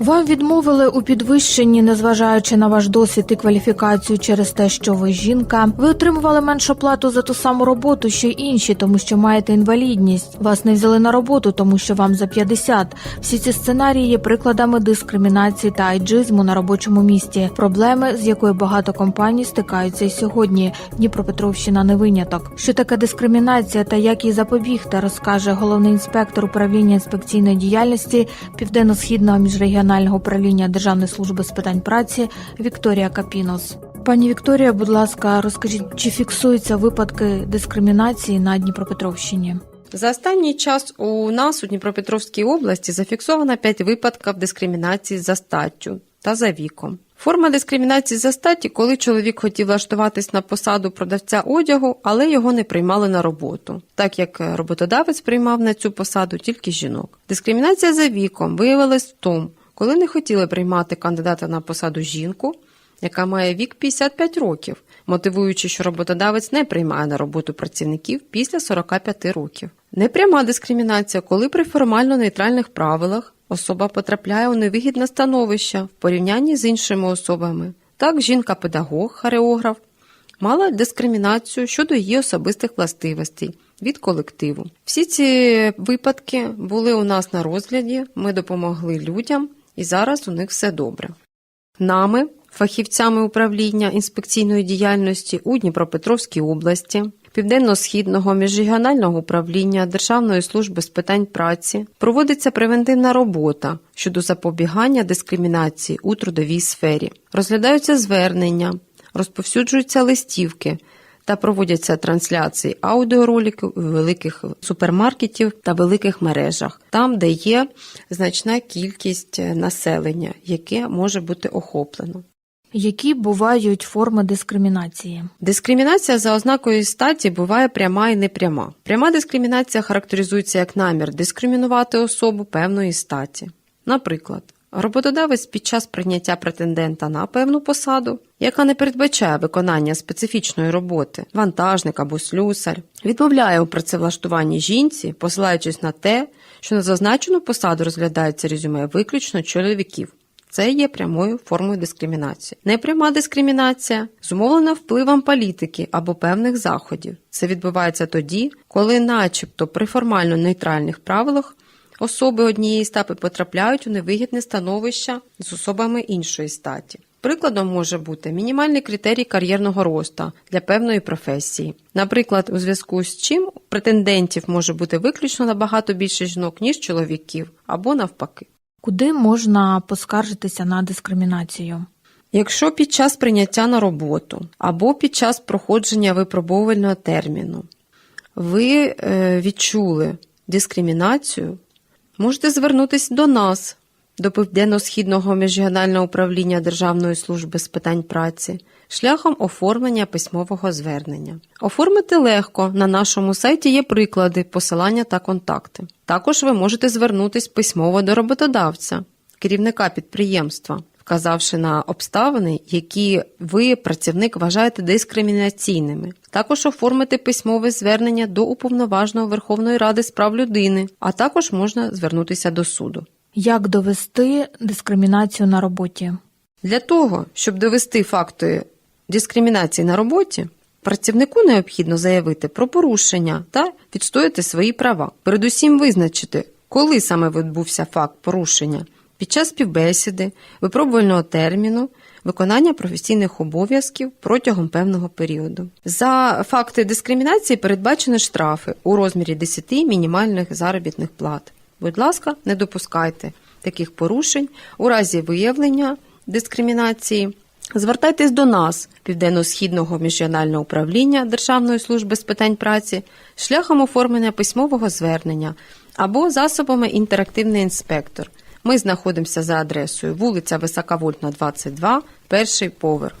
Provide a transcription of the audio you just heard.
Вам відмовили у підвищенні, незважаючи на ваш досвід і кваліфікацію через те, що ви жінка. Ви отримували меншу плату за ту саму роботу, що й інші, тому що маєте інвалідність. Вас не взяли на роботу, тому що вам за 50. Всі ці сценарії є прикладами дискримінації та айджизму на робочому місці. Проблеми, з якою багато компаній стикаються й сьогодні. Дніпропетровщина не виняток. Що таке дискримінація та як їй запобігти, розкаже головний інспектор управління інспекційної діяльності Південно-східного міжрегіонального управління Державної служби з питань праці Вікторія Капінос. Пані Вікторія, будь ласка, розкажіть, чи фіксуються випадки дискримінації на Дніпропетровщині? За останній час у нас у Дніпропетровській області зафіксовано 5 випадків дискримінації за статтю та за віком. Форма дискримінації за статі, коли чоловік хотів влаштуватись на посаду продавця одягу, але його не приймали на роботу, так як роботодавець приймав на цю посаду тільки жінок. Дискримінація за віком виявилась в тому, коли не хотіли приймати кандидата на посаду жінку, яка має вік 55 років, мотивуючи, що роботодавець не приймає на роботу працівників після 45 років. Непряма дискримінація, коли при формально нейтральних правилах особа потрапляє у невигідне становище в порівнянні з іншими особами. Так, жінка-педагог, хореограф мала дискримінацію щодо її особистих властивостей від колективу. Всі ці випадки були у нас на розгляді, ми допомогли людям, і зараз у них все добре. Нами, фахівцями управління інспекційної діяльності у Дніпропетровській області, Південно-східного міжрегіонального управління Державної служби з питань праці проводиться превентивна робота щодо запобігання дискримінації у трудовій сфері. Розглядаються звернення, розповсюджуються листівки та проводяться трансляції аудіороликів у великих супермаркетів та великих мережах, там, де є значна кількість населення, яке може бути охоплено. Які бувають форми дискримінації? Дискримінація за ознакою статі буває пряма і непряма. Пряма дискримінація характеризується як намір дискримінувати особу певної статі. Наприклад, роботодавець під час прийняття претендента на певну посаду, яка не передбачає виконання специфічної роботи, вантажник або слюсар, відмовляє у працевлаштуванні жінці, посилаючись на те, що на зазначену посаду розглядається резюме виключно чоловіків. Це є прямою формою дискримінації. Непряма дискримінація зумовлена впливом політики або певних заходів. Це відбувається тоді, коли, начебто, при формально нейтральних правилах особи однієї статі потрапляють у невигідне становище з особами іншої статі. Прикладом може бути мінімальний критерій кар'єрного росту для певної професії. Наприклад, у зв'язку з чим претендентів може бути виключно набагато більше жінок, ніж чоловіків, або навпаки. Куди можна поскаржитися на дискримінацію? Якщо під час прийняття на роботу або під час проходження випробовувального терміну ви е, відчули дискримінацію, можете звернутися до нас, до Південно-Східного міжрегіонального управління Державної служби з питань праці, шляхом оформлення письмового звернення. Оформити легко, на нашому сайті є приклади, посилання та контакти. Також ви можете звернутися письмово до роботодавця, керівника підприємства, вказавши на обставини, які ви, працівник, вважаєте дискримінаційними. Також оформити письмове звернення до уповноваженого Верховної Ради з прав людини, а також можна звернутися до суду. Як довести дискримінацію на роботі? Для того, щоб довести факти дискримінації на роботі, працівнику необхідно заявити про порушення та відстояти свої права. Передусім визначити, коли саме відбувся факт порушення під час співбесіди, випробувального терміну, виконання професійних обов'язків протягом певного періоду. За факти дискримінації передбачені штрафи у розмірі 10 мінімальних заробітних плат. Будь ласка, не допускайте таких порушень у разі виявлення дискримінації. Звертайтесь до нас, Південно-Східного міжрегіонального управління Державної служби з питань праці, шляхом оформлення письмового звернення або засобами інтерактивний інспектор. Ми знаходимося за адресою вулиця Високовольтна, 22, перший поверх.